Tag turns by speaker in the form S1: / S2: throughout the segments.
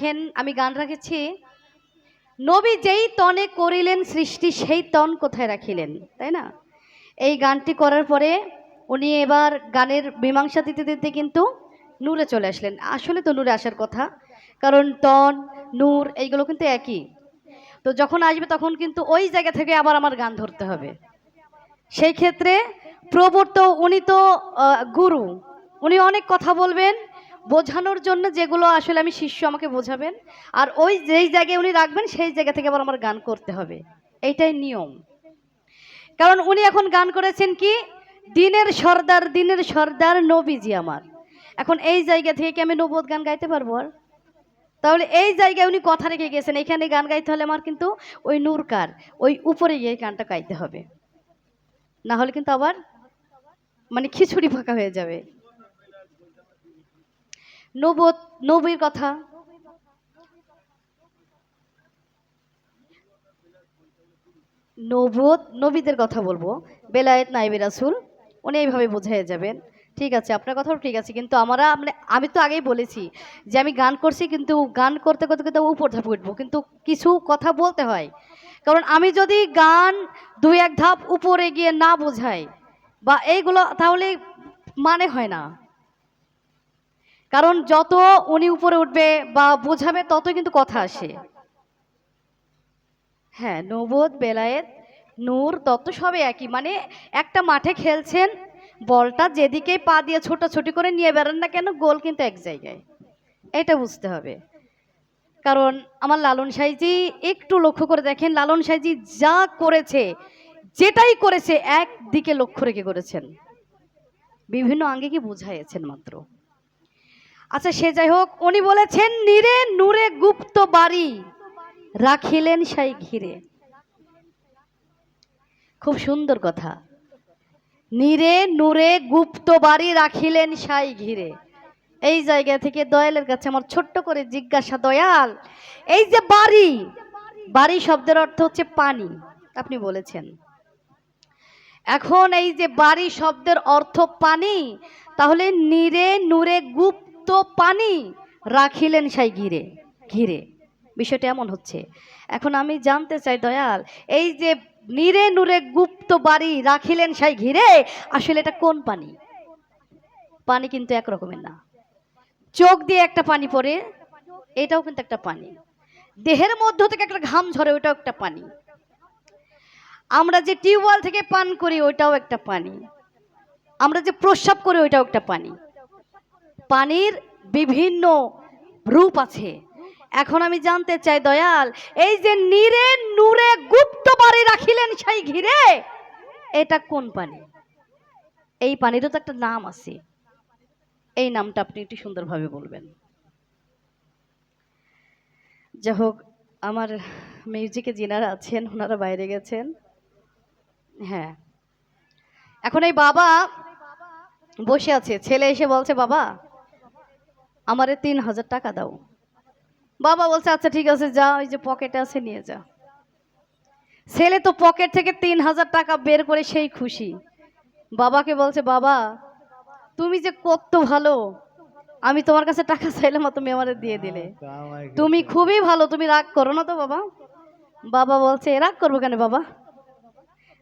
S1: দেখেন, আমি গান রাখেছি। নবী যেই তনে করিলেন সৃষ্টি, সেই তন কোথায় রাখিলেন, তাই না? এই গানটি করার পরে উনি এবার গানের মীমাংসা দিতে দিতে কিন্তু নূরে চলে আসলেন। আসলে তো নূরে আসার কথা, কারণ তন, নূর, এইগুলো কিন্তু একই। তো যখন আসবে তখন কিন্তু ওই জায়গা থেকে আবার আমার গান ধরতে হবে। সেই ক্ষেত্রে প্রবর্ত, উনি তো গুরু। উনি অনেক কথা বলবেন বোঝানোর জন্য যেগুলো আসলে আমি শিষ্য আমাকে বোঝাবেন। আর ওই যেই জায়গায় উনি রাখবেন, সেই জায়গা থেকে আবার আমার গান করতে হবে। এইটাই নিয়ম। কারণ উনি এখন গান করেছেন কি? দিনের সর্দার দিনের সর্দার নবীজি আমার। এখন এই জায়গা থেকে কি আমি নবোধ গান গাইতে পারব আর? তাহলে এই জায়গায় উনি কথা রেখে গেছেন, এখানে গান গাইতে হলে আমার কিন্তু ওই নূরকার ওই উপরে গিয়ে গানটা গাইতে হবে। না হলে কিন্তু আবার মানে খিচুড়ি ফাঁকা হয়ে যাবে। নবত নবীর কথা। নবত নবীদের কথা বলব। বেলায়েত, নাইবে রাসুল, উনি এইভাবে বোঝাই যাবেন। ঠিক আছে, আপনার কথাও ঠিক আছে, কিন্তু আমরা মানে আমি তো আগেই বলেছি যে আমি গান করছি, কিন্তু গান করতে করতে করতে উপর ধাপে উঠবো। কিন্তু কিছু কথা বলতে হয়। কারণ আমি যদি গান দুই এক ধাপ উপরে গিয়ে না বোঝাই, বা এইগুলো তাহলে মানে হয় না। কারণ যত উনি উপরে উঠবে বা বোঝাবে তত কিন্তু কথা আসে। হ্যাঁ নবোধ বেলায়েত, নূর তত সবে একই। মানে একটা মাঠে খেলছেন, বলটা যেদিকে পা দিয়ে ছোটাছুটি করে নিয়ে বেড়ান না কেন, গোল কিন্তু এক জায়গায়। এটা বুঝতে হবে। কারণ আমার লালন সাইজি একটু লক্ষ্য করে দেখেন, লালন সাইজি যা করেছে, যেটাই করেছে, একদিকে লক্ষ্য রেখে করেছেন। বিভিন্ন আঙ্গে কি বুঝাইয়েছেন মাত্র। আচ্ছা সে যাই হোক, উনি বলেছেন, নিরে নূরে গুপ্ত বাড়ি, রাখিলেন সাই ঘিরে। খুব সুন্দর কথা। নিরে নূরে গুপ্ত বাড়ি, রাখিলেন সাই ঘিরে। এই জায়গা থেকে দয়ালের কাছে আমার ছোট্ট করে জিজ্ঞাসা, দয়াল, এই যে বাড়ি বাড়ি শব্দের অর্থ হচ্ছে পানি। আপনি বলেছেন। এখন এই যে বাড়ি শব্দের অর্থ পানি, তাহলে নিরে নূরে গুপ্ত পানি রাখিলেন সাই ঘিরে ঘিরে। বিষয়টা এমন হচ্ছে। এখন আমি জানতে চাই দয়াল, এই যে নিরে নূরে গুপ্ত বাড়ি রাখিলেন সাই ঘিরে, আসলে এটা কোন পানি? পানি কিন্তু এক রকমের না। চোখ দিয়ে একটা পানি পড়ে, এটাও কিন্তু একটা পানি। দেহের মধ্য থেকে একটা ঘাম ঝরে, ওটাও একটা পানি। আমরা যে টিউবওয়েল থেকে পান করি, ওইটাও একটা পানি। আমরা যে প্রস্রাব করি, ওইটাও একটা পানি। পানির বিভিন্ন রূপ আছে। এখন আমি জানতে চাই, দয়াল, এই যে নীরে নূরে গুপ্ত বাড়ি রাখিলেন সেই ঘিরে, এটা কোন পানি? এই পানিরও তো একটা নাম আছে। এই নামটা আপনি একটু সুন্দরভাবে বলবেন। যাই হোক, আমার মিউজিকে যিনারা আছেন, ওনারা বাইরে গেছেন। হ্যাঁ। এখন এই বাবা বসে আছে। ছেলে এসে বলছে, বাবা আমারে তিন হাজার টাকা দাও। বাবা বলছে আচ্ছা ঠিক আছে যা ওই যে পকেটে আছে নিয়ে যা। ছেলে তো পকেট থেকে তিন হাজার টাকা বের করে সেই খুশি। বাবাকে বলছে বাবা তুমি যে কত ভালো আমি তোমার কাছে টাকা চাইলাম তুমি আমারে দিয়ে দিলে। তুমি খুবই ভালো তুমি রাগ করো না তো বাবা। বাবা বলছে রাগ করব কেন বাবা?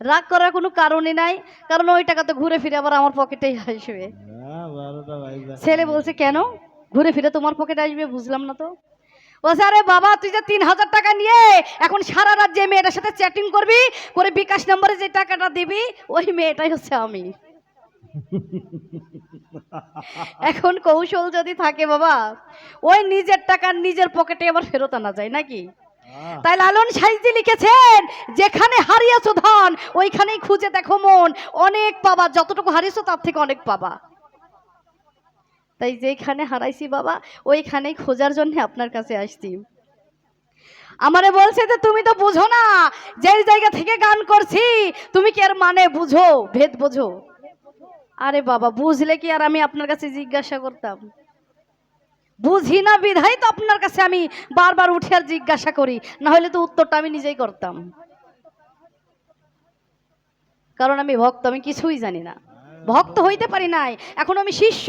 S1: রাগ করার কোনো কারণই নাই কারণ ওই টাকা তো ঘুরে ফিরে আবার আমার পকেটেই আসবে। ছেলে বলছে কেন? ঘুরে ফিরে তোমার পকেটে আসবে বুঝলাম না তো? বলছে আরে বাবা তুই যে তিন হাজার টাকা নিয়ে এখন সারা রাত যে মেয়েটার সাথে চ্যাটিং করবি করে বিকাশ নম্বরে যে টাকাটা দিবি ওই মেয়েটাই হচ্ছে আমি। এখন কৌশল যদি থাকে বাবা ওই নিজের টাকা নিজের পকেটে আবার ফেরত আনা যায় নাকি? তাই লালন সাইজি লিখেছেন যেখানে হারিয়েছো ধন ওইখানেই খুঁজে দেখো মন অনেক পাবা যতটুকু হারিয়েছো তার থেকে অনেক পাবা। তাই যেখানে হারাইছি বাবা, ওইখানেই খোঁজার জন্য আপনার কাছে আসছি। আমারে বলছে যে, তুমি তো বুঝো না, যেই জায়গা থেকে গান করছি, তুমি কি আর মানে বুঝো, ভেদ বুঝো? আরে বাবা, বুঝলে কি আর আমি আপনার কাছে জিজ্ঞাসা করতাম? বুঝি না বিধাই তো আপনার কাছে আমি বারবার উঠে আর জিজ্ঞাসা করি, না হলে তো উত্তরটা আমি নিজেই করতাম। কারণ আমি ভক্ত, আমি কিছুই জানি না। ভক্ত হইতে পারি নাই। এখন আমি শিষ্য।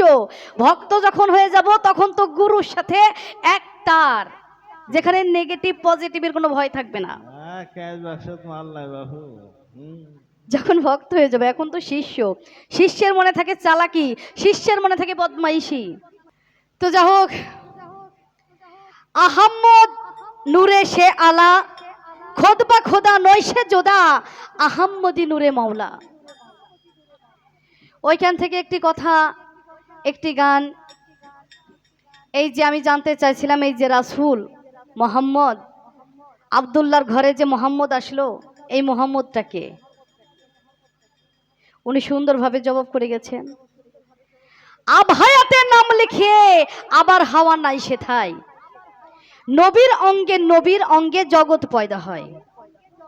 S1: ভক্ত যখন হয়ে যাব তখন তো গুরুর সাথে এক তার যেখানে নেগেটিভ পজিটিভের কোনো ভয় থাকবে না।
S2: হ্যাঁ।
S1: যখন ভক্ত হয়ে যাবে এখন তো শিষ্য। শিষ্যের মনে থাকে চালাকি শিষ্যের মনে থাকে বদমাইশি। তো যা হোক আহাম্মদ নূরে সে আলা খোদবা খোদা নয় সে যোদা আহাম্মদি নূরে মাওলা। ওইখান থেকে একটি কথা, একটি গান। এই যে আমি জানতে চাইছিলাম, এই যে রাসূল মোহাম্মদ আবদুল্লার ঘরে যে মোহাম্মদ আসলো, এই মোহাম্মদটাকে উনি সুন্দরভাবে জবাব করে গেছেন আভায়াতে নাম লিখিয়ে আবার হাওয়া নাই সেথায়। নবীর অঙ্গে নবীর অঙ্গে জগৎ পয়দা হয়।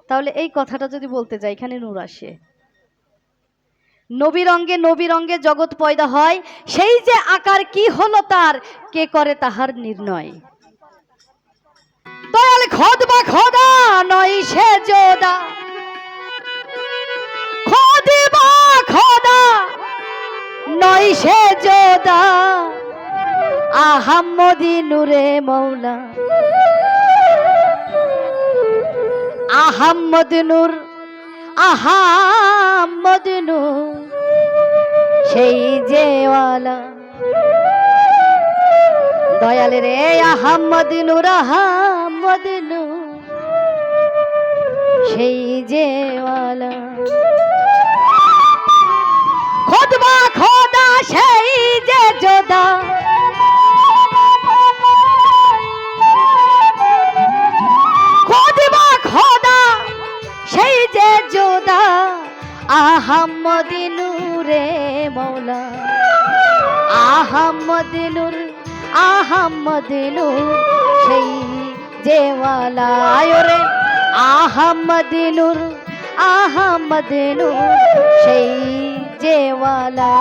S1: তাহলে এই কথাটা যদি বলতে যাই, এখানে নূর আসে। নবীর অঙ্গে নবীর অঙ্গে জগৎ পয়দা হয়। সেই যে আকার কি হলো তার, কে করে তাহার নির্ণয়? খোদ বা খোদা নয় সে খোদিবা খোদা নয় সে মৌলা। নূর আহাম্মদ নূর সেই জেওয়ালা দয়ালে রে আহাম্মদ নূর আহাম্মদ সেই জেওয়ালা খোদবা খোদা, সেই যে যোদা আহাম্মদি নূরে মৌলা। আহাম্মদ নূর আহাম্মদ নূর সেই জেওয়ালা রে আহাম্মদ নূর আহাম্মদ নূর সেই জেওয়ালা।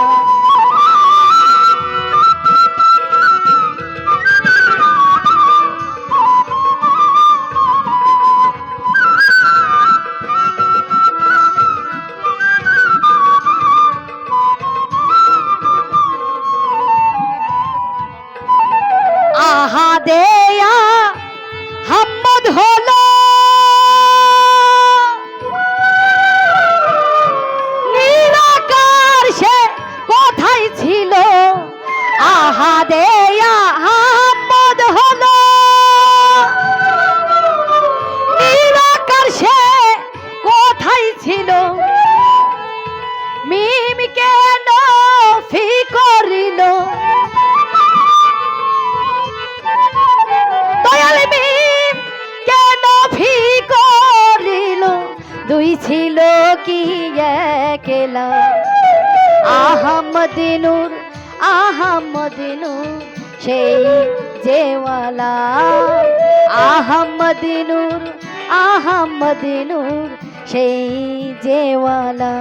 S1: আহমদিনুর আহমদ নূর আহমদ নূর সেই জেওয়ালা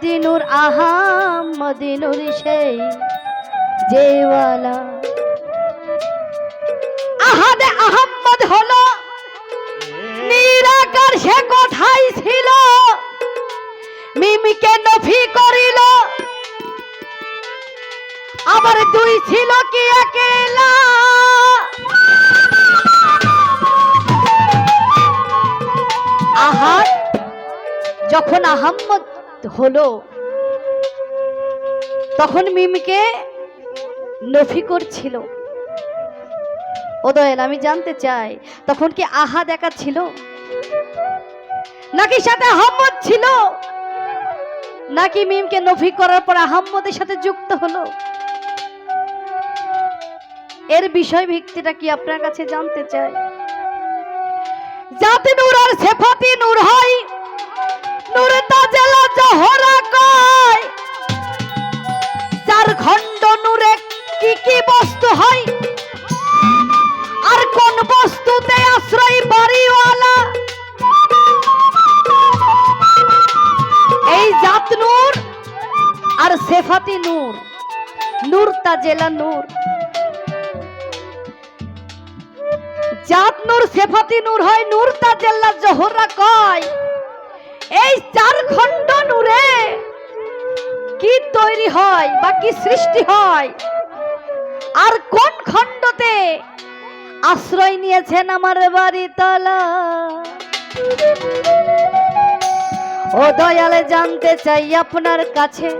S1: আহাম্মদি নূর আহাম্মদি নূর সেই জেওয়ালা। আহাদে আহাম্মদ হলো, নিরাকার সে কোথায় ছিল। মিমিকে নফি করিল। আবার দুই ছিল কি একেলা? যখন আহাম্মদ হলো। তখন মিমকে নফি করছিল ও দয়াল আমি জানতে চাই, তখন কি আহা দেখা ছিল? নাকি সাথে আহম্মদ ছিল? নাকি মিমকে নফি করার পর আহম্মদের সাথে যুক্ত হলো? এর বিষয় ভিত্তিটা কি আপনার কাছে জানতে চাই? জাতি নূর আর সেফাতি নূর হয় নূর তাজেলা জহরা কয়। চার খণ্ড নূরে কি কি বস্তু হয়, আর কোন বস্তুতে আশ্রয় বাড়িওয়ালা? এই জাত নূর আর সেফাতি নূর নূর তাজেলা নূর। জাত নূর, সেফাতি নূর হয়, নূর তাজেল্লা জহরা কয়। এই চার খণ্ড নূরে কি তৈরি হয় বা কি সৃষ্টি হয়? আর কোন খণ্ডতে আশ্রয় নিয়েছেন আমার বাড়ি তলা? ও দয়ালে, জানতে চাই আপনার কাছে,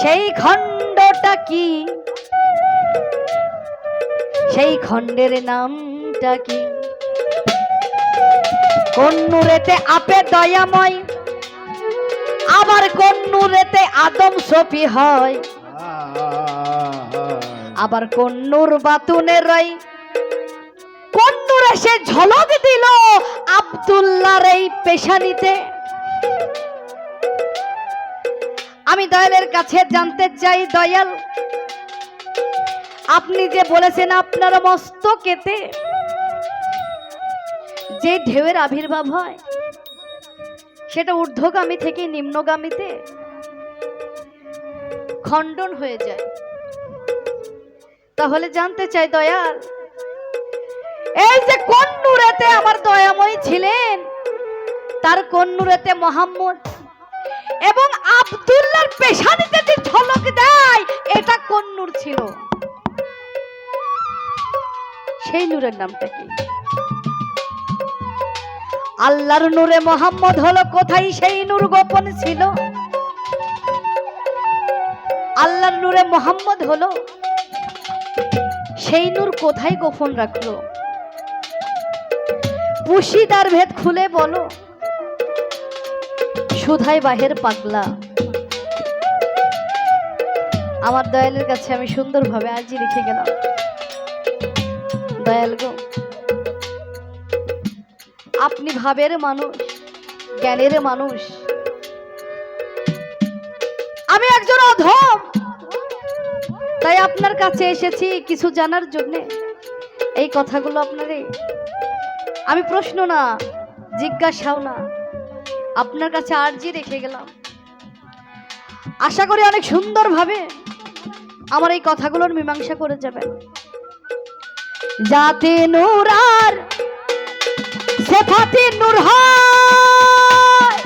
S1: সেই খণ্ডটা কি? সেই খণ্ডের নামটা কি? কোন নূরেতে আপে দয়াময়। আবার কোন নূরেতে আদম সফি হয়। আবার কোন নূর বাতুনের রই। কোন নূরে সে ঝলক দিল আব্দুল্লাহর এই পেশানিতে। আমি দয়ালের কাছে জানতে চাই, দয়াল, আপনি যে বলেছেন আপনার মস্তকেতে যে ঢেউয়ের আবির্ভাব হয়, সেটা ঊর্ধ্বগামী থেকে নিম্নগামীতে খণ্ডন হয়ে যায়। তাহলে জানতে চাই দয়াল, এই যে কোন নূরেতে আমার দয়াময় ছিলেন, তার কোন নূরেতে মোহাম্মদ এবং আব্দুল্লাহর পেশানিতে যে ঝলক দেয়, এটা কোন নূর ছিল? সেই নূরের নামটা কি? আল্লাহর নূরে মোহাম্মদ হলো কোথায়? সেই নূর গোপন ছিল। আল্লাহর নূরে মোহাম্মদ হলো। সেই নূর কোথায় গোপন রাখল? পুশিদার ভেদ খুলে বলো। সুধাই বাহের পাগলা। আমার দয়ালের কাছে আমি সুন্দরভাবে আজই রেখে গেলাম। দয়াল গো। আপনি ভাবের মানুষ, জ্ঞানের মানুষ। আমি একজন অধম। তাই আপনার কাছে এসেছি কিছু জানার জন্য। এই কথাগুলো আপনারে আমি প্রশ্ন না, জিজ্ঞাসাও না। আপনার কাছে আর্জি রেখে গেলাম। আশা করি অনেক সুন্দরভাবে আমার এই কথাগুলোর মীমাংসা করে যাবেন। যাতে নূরার সেফাতে নূর হয়।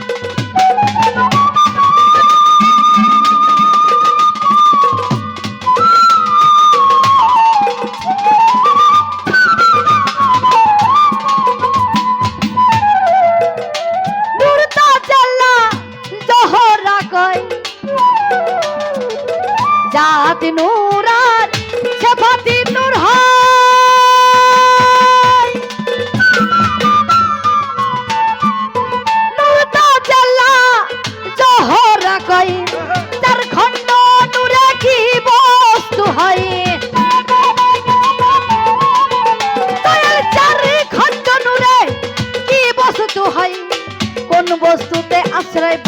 S1: নূর তাজাল্লা জহরা কয় জাত নূরার আশ্রয়